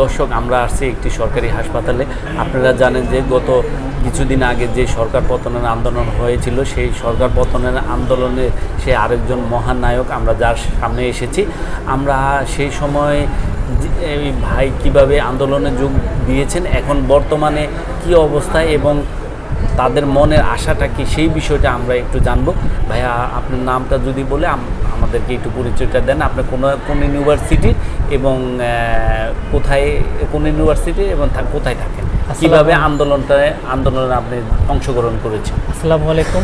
দর্শক, আমরা আসছি একটি সরকারি হাসপাতালে। আপনারা জানেন যে গত কিছুদিন আগে যে সরকার পতনের আন্দোলন হয়েছিল, সেই সরকার পতনের আন্দোলনে সে আরেকজন মহানায়ক আমরা যার সামনে এসেছি। আমরা সেই সময় ভাই কীভাবে আন্দোলনে যোগ দিয়েছেন, এখন বর্তমানে কি অবস্থায় এবং তাদের মনের আশাটা কি সেই বিষয়টা আমরা একটু জানব। ভাইয়া আপনার নামটা যদি বলে আমাদেরকে একটু পরিচয়টা দেন। আপনি কোন কোন ইউনিভার্সিটি এবং কোথায় কোন ইউনিভার্সিটি এবং কোথায় থাকেন? কীভাবে আন্দোলনটা আন্দোলনে আপনি অংশগ্রহণ করেছেন? আসসালামু আলাইকুম।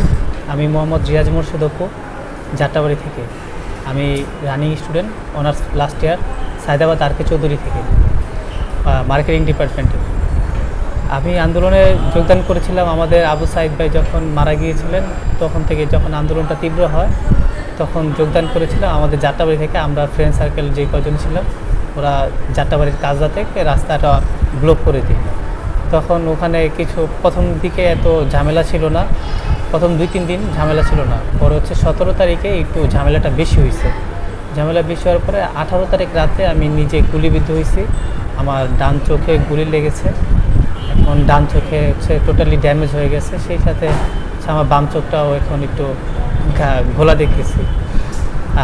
আমি মোহাম্মদ রিয়াজ মোর্শেদ অপু জাটাবাড়ি থেকে। আমি running student honours last year Sayedabad R K Chowdhury থেকে মার্কেটিং ডিপার্টমেন্টে। আমি আন্দোলনে যোগদান করেছিলাম আমাদের আবু সাইদ ভাই যখন মারা গিয়েছিলেন, তখন থেকে যখন আন্দোলনটা তীব্র হয়, তখন যোগদান করেছিলাম আমাদের যাত্রাবাড়ি থেকে। আমরা ফ্রেন্ড সার্কেল যে কজন ছিলাম ওরা যাত্রাবাড়ির কাজদা থেকে রাস্তাটা ব্লক করে দিই তখন ওখানে কিছু, প্রথম দিকে এত ঝামেলা ছিল না। প্রথম দুই, তিন দিন ঝামেলা ছিল না। পরে হচ্ছে সতেরো তারিখে একটু ঝামেলাটা বেশি হয়েছে। ঝামেলা বেশি হওয়ার পরে আঠারো তারিখ রাতে আমি নিজে গুলিবিদ্ধ হয়েছি। আমার ডান চোখে গুলি লেগেছে। ডান চোখে হচ্ছে টোটালি ড্যামেজ হয়ে গেছে, সেই সাথে আমার বাম চোখটাও এখন একটু ঘোলা দেখতেছি।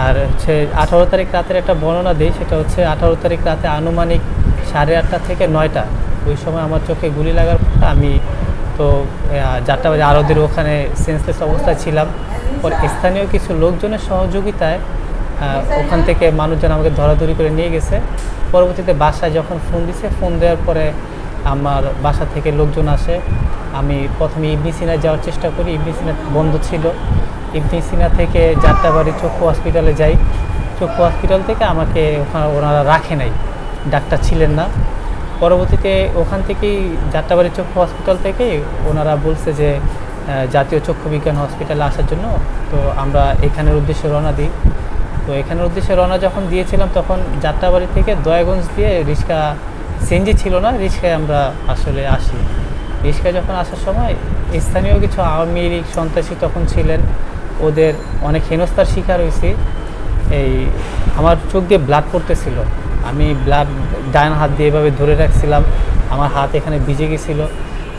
আর হচ্ছে আঠারো তারিখ রাতের একটা বর্ণনা দিই, সেটা হচ্ছে আঠারো তারিখ রাতে আনুমানিক সাড়ে আটটা থেকে নয়টা, ওই সময় আমার চোখে গুলি লাগার পর আমি তো যাত্রাবাড়ি আরদের ওখানে সেন্সলেস অবস্থায় ছিলাম। পর স্থানীয় কিছু লোকজনের সহযোগিতায় ওখান থেকে মানুষজন আমাকে ধরাধরি করে নিয়ে গেছে। পরবর্তীতে বাসায় যখন ফোন দিছে ফোন দেওয়ার পরে আমার বাসা থেকে লোকজন আসে। আমি প্রথমে ইবনি সিনা যাওয়ার চেষ্টা করি। ইবনি সিনা বন্ধ ছিল। ইবনি সিনা থেকে যাত্রাবাড়ি চক্ষু হসপিটালে যাই। চক্ষু হসপিটাল থেকে আমাকে ওখানে ওনারা রাখে নাই। ডাক্তার ছিলেন না। পরবর্তীতে ওখান থেকেই যাত্রাবাড়ি চক্ষু হসপিটাল থেকে ওনারা বলছে যে জাতীয় চক্ষু বিজ্ঞান হসপিটালে আসার জন্য। তো আমরা এখানের উদ্দেশ্যে রওনা দিই। তো এখানের উদ্দেশ্যে রওনা যখন দিয়েছিলাম, তখন যাত্রাবাড়ি থেকে দয়াগঞ্জ দিয়ে রিক্সা সিএনজি ছিল না, রিক্সায় আমরা আসলে আসি। রিক্সায় যখন আসার সময় স্থানীয় কিছু আওয়ামী লীগ সন্ত্রাসী তখন ছিলেন। ওদের অনেক হেনস্থার শিকার হয়েছি। এই আমার চোখ দিয়ে ব্লাড পড়তেছিল। আমি ব্লাড ডান হাত দিয়ে এভাবে ধরে রাখছিলাম। আমার হাত এখানে ভিজে গেছিল।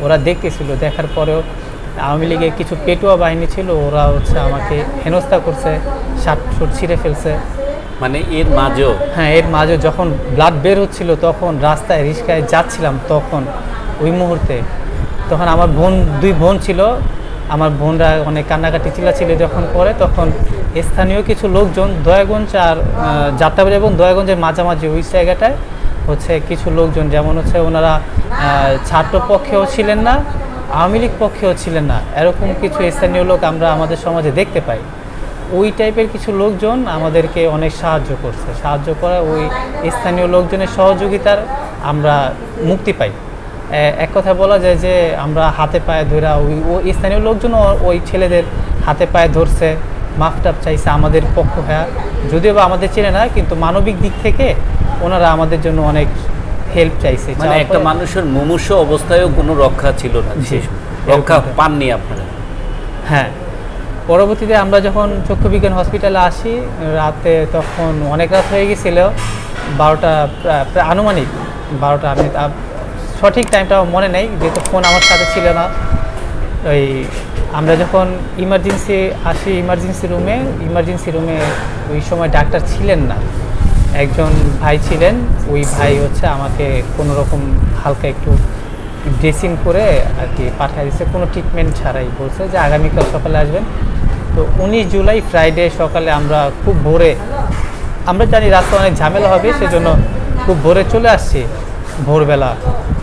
ওরা দেখতেছিল। দেখার পরেও আওয়ামী লীগের কিছু পেটুয়া বাহিনী ছিল। ওরা হচ্ছে আমাকে হেনস্থা করছে শার্ট ছিঁড়ে ফেলছে। মানে এর মাঝেও? হ্যাঁ এর মাঝে যখন ব্লাড বের হচ্ছিল তখন রাস্তায়, রিক্সায় যাচ্ছিলাম তখন, ওই মুহূর্তে। তখন আমার বোন, দুই বোন ছিল। আমার বোনরা অনেক কান্নাকাটি চিল্লাছিল যখন করে, তখন স্থানীয় কিছু লোকজন দয়াগঞ্জ আর যাত্রাবাড়ি এবং দয়াগঞ্জের মাঝামাঝি ওই জায়গাটায় হচ্ছে কিছু লোকজন, যেমন হচ্ছে ওনারা ছাত্র পক্ষেও ছিলেন না, আওয়ামী লীগ পক্ষেও ছিলেন না। এরকম কিছু স্থানীয় লোক আমরা আমাদের সমাজে দেখতে পাই। ওই টাইপের কিছু লোকজন আমাদেরকে অনেক সাহায্য করছে। সাহায্য করা ওই স্থানীয় লোকজনের সহযোগিতার আমরা মুক্তি পাই। এক কথা বলা যায় যে আমরা হাতে পায়ে ধরা ওই ওই স্থানীয় লোকজন ওই ছেলেদের হাতে পায়ে ধরছে মাফটাপ চাইছে আমাদের পক্ষ হ্যাঁ। যদিও বা আমাদের চেনে না কিন্তু মানবিক দিক থেকে ওনারা আমাদের জন্য অনেক হেল্প চাইছে। মানে একটা মানুষের মুমূর্ষ অবস্থায়ও কোনো রক্ষা ছিল না। রক্ষা পাননি আপনারা। হ্যাঁ পরবর্তীতে আমরা যখন চক্ষু বিজ্ঞান হসপিটালে আসি, রাতে তখন অনেক রাত হয়ে গেছিল, বারোটা আনুমানিক বারোটা আমি সঠিক টাইমটা মনে নেই, যেহেতু ফোন আমার সাথে ছিল না। ওই আমরা যখন ইমার্জেন্সি আসি ইমার্জেন্সি রুমে ইমার্জেন্সি রুমে ওই সময় ডাক্তার ছিলেন না। একজন ভাই ছিলেন, ওই ভাই হচ্ছে আমাকে কোনো রকম হালকা একটু ড্রেসিং করে আর কি পাঠিয়ে দিচ্ছে কোনো ট্রিটমেন্ট ছাড়াই বলছে যে আগামীকাল সকালে আসবেন। তো উনিশ জুলাই ফ্রাইডে সকালে আমরা খুব ভোরে, আমরা জানি রাস্তা অনেক ঝামেলা হবে, সেজন্য খুব ভোরে চলে আসছি ভোরবেলা।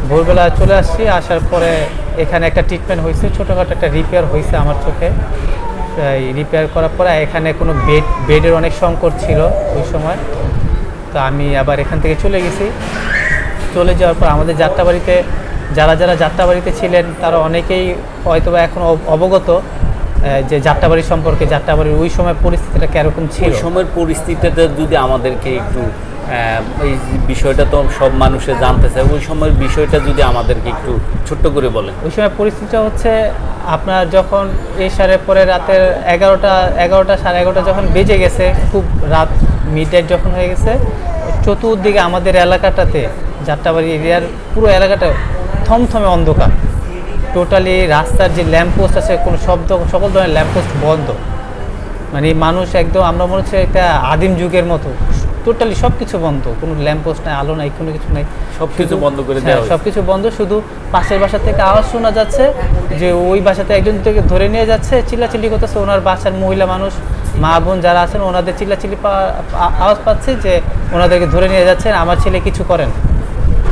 ভোরবেলা চলে আসছি, আসার পরে এখানে একটা ট্রিটমেন্ট হয়েছে, ছোটোখাটো একটা রিপেয়ার হয়েছে আমার চোখে। এই রিপেয়ার করার পরে এখানে কোনো বেড বেডের অনেক সংকট ছিল ওই সময়। তো আমি আবার এখান থেকে চলে গেছি। চলে যাওয়ার পর আমাদের যাত্রাবাড়িতে, যারা যারা যাত্রাবাড়িতে ছিলেন, তারা অনেকেই হয়তোবা এখন অব- অবগত। যে যাত্রাবাড়ি সম্পর্কে যাত্রাবাড়ির ওই সময় পরিস্থিতিটা কীরকম ছিল? ওই সময়ের পরিস্থিতিতে যদি আমাদেরকে একটু এই বিষয়টা তো সব মানুষে জানতে চায় ওই সময়ের বিষয়টা যদি আমাদেরকে একটু ছোট্ট করে বলেন। ওই সময় পরিস্থিতিটা হচ্ছে আপনার যখন এই সাড়ে পরে রাতের এগারোটা এগারোটা সাড়ে এগারোটা যখন বেজে গেছে খুব রাত মিড যখন হয়ে গেছে চতুর্দিকে আমাদের এলাকাটাতে যাত্রাবাড়ি এরিয়ার পুরো এলাকাটা থমথমে অন্ধকার। টোটালি রাস্তার যে ল্যাম্পপোস্ট আছে কোনো শব্দ সকল ধরনের ল্যাম্পপোস্ট বন্ধ। মানে মানুষ একদম আমরা মনে হচ্ছে একটা আদিম যুগের মতো। টোটালি সব কিছু বন্ধ। কোনো ল্যাম্পপোস্ট নাই আলো নাই কোনো কিছু নাই। সব কিছু বন্ধ করে হ্যাঁ, দেওয়া সব কিছু বন্ধ। শুধু পাশের বাসা থেকে আওয়াজ শোনা যাচ্ছে যে ওই বাসাতে একজন থেকে ধরে নিয়ে যাচ্ছে চিল্লাচিল্লি করতেছে। ওনার বাসার মহিলা মানুষ মা বোন যারা আছেন ওনাদের চিল্লাচিল্লি পা- আওয়াজ পাচ্ছে যে ওনাদেরকে ধরে নিয়ে যাচ্ছেন আমার ছেলে কিছু করেন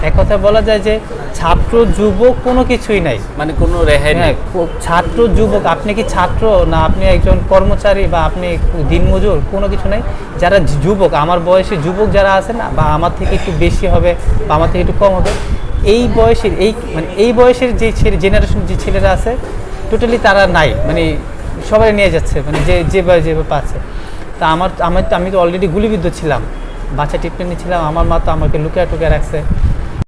এক কথা বলা যায় যে ছাত্র যুবক কোনো কিছুই নাই। মানে কোনো রেহাই নেই। হ্যাঁ ছাত্র যুবক আপনি কি ছাত্র? না আপনি একজন কর্মচারী বা আপনি দিনমজুর কোনো কিছু নেই। যারা যুবক আমার বয়সে যুবক যারা আছেন বা আমার থেকে একটু বেশি হবে বা আমার থেকে একটু কম হবে এই বয়সের এই মানে এই বয়সের যে ছেলে জেনারেশন যে ছেলেরা আছে টোটালি তারা নাই। মানে সবাই নিয়ে যাচ্ছে মানে যে যেভাবে যেভাবে পাচ্ছে তা আমার আমার তো- আমি তো অলরেডি গুলিবিদ্ধ ছিলাম। বাচ্চা ট্রিটমেন্ট নিয়েছিলাম আমার মা তো আমাকে লুকিয়ে টুকিয়ে রাখছে।